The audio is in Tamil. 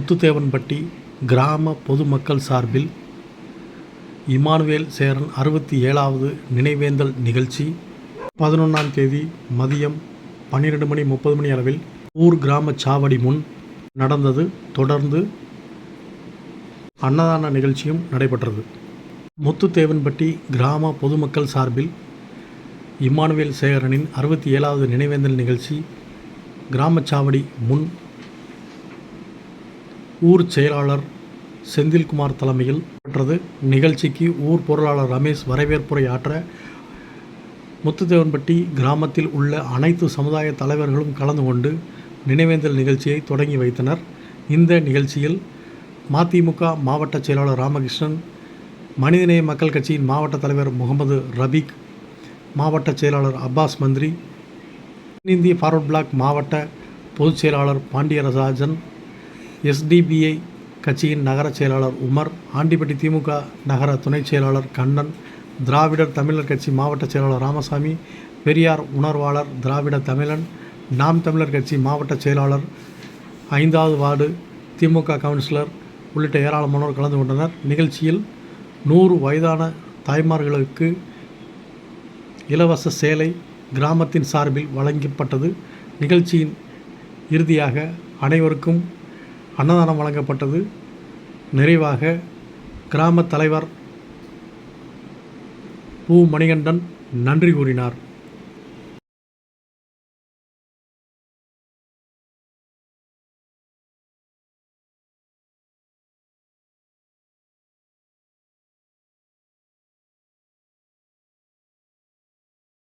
முத்துத்தேவன்பட்டி கிராம பொதுமக்கள் சார்பில் இமானுவேல் சேரன் அறுபத்தி ஏழாவது நினைவேந்தல் நிகழ்ச்சி. பதினொன்றாம் தேதி மதியம் பன்னிரெண்டு மணி முப்பது மணி அளவில் ஊர் கிராம சாவடி முன் நடந்தது. தொடர்ந்து அன்னதான நிகழ்ச்சியும் நடைபெற்றது. முத்துத்தேவன்பட்டி கிராம பொதுமக்கள் சார்பில் இம்மானுவேல் சேகரனின் அறுபத்தி ஏழாவது நினைவேந்தல் நிகழ்ச்சி. கிராமச்சாவடி முன் ஊர் செயலாளர் செந்தில்குமார் தலைமையில் பெற்றது நிகழ்ச்சிக்கு ஊர் பொருளாளர் ரமேஷ் வரவேற்புரை ஆற்ற முத்துதேவன்பட்டி கிராமத்தில் உள்ள அனைத்து சமுதாய தலைவர்களும் கலந்து கொண்டு நினைவேந்தல் நிகழ்ச்சியை தொடங்கி வைத்தனர். இந்த நிகழ்ச்சியில் மதிமுக மாவட்ட செயலாளர் ராமகிருஷ்ணன் மனிதநேய மக்கள் கட்சியின் மாவட்ட தலைவர் முகமது ரபீக் மாவட்ட செயலாளர் அப்பாஸ் மந்திரி தென்னிந்திய ஃபார்வர்ட் பிளாக் மாவட்ட பொதுச் செயலாளர் பாண்டியராஜன் எஸ்டிபிஐ கட்சியின் நகர செயலாளர் உமர் ஆண்டிப்பட்டி திமுக நகர துணைச் செயலாளர் கண்ணன் திராவிடர் தமிழர் கட்சி மாவட்ட செயலாளர் ராமசாமி பெரியார் உணர்வாளர் திராவிட தமிழன் நாம் தமிழர் கட்சி மாவட்ட செயலாளர் ஐந்தாவது வார்டு திமுக கவுன்சிலர் உள்ளிட்ட ஏராளமானோர் கலந்து கொண்டனர். நிகழ்ச்சியில் நூறு வயதான தாய்மார்களுக்கு இலவச சேலை கிராமத்தின் சார்பில் வழங்கப்பட்டது. நிகழ்ச்சியின் இறுதியாக அனைவருக்கும் அன்னதானம் வழங்கப்பட்டது. நிறைவாக கிராம தலைவர் பூ மணிகண்டன் நன்றி கூறினார்.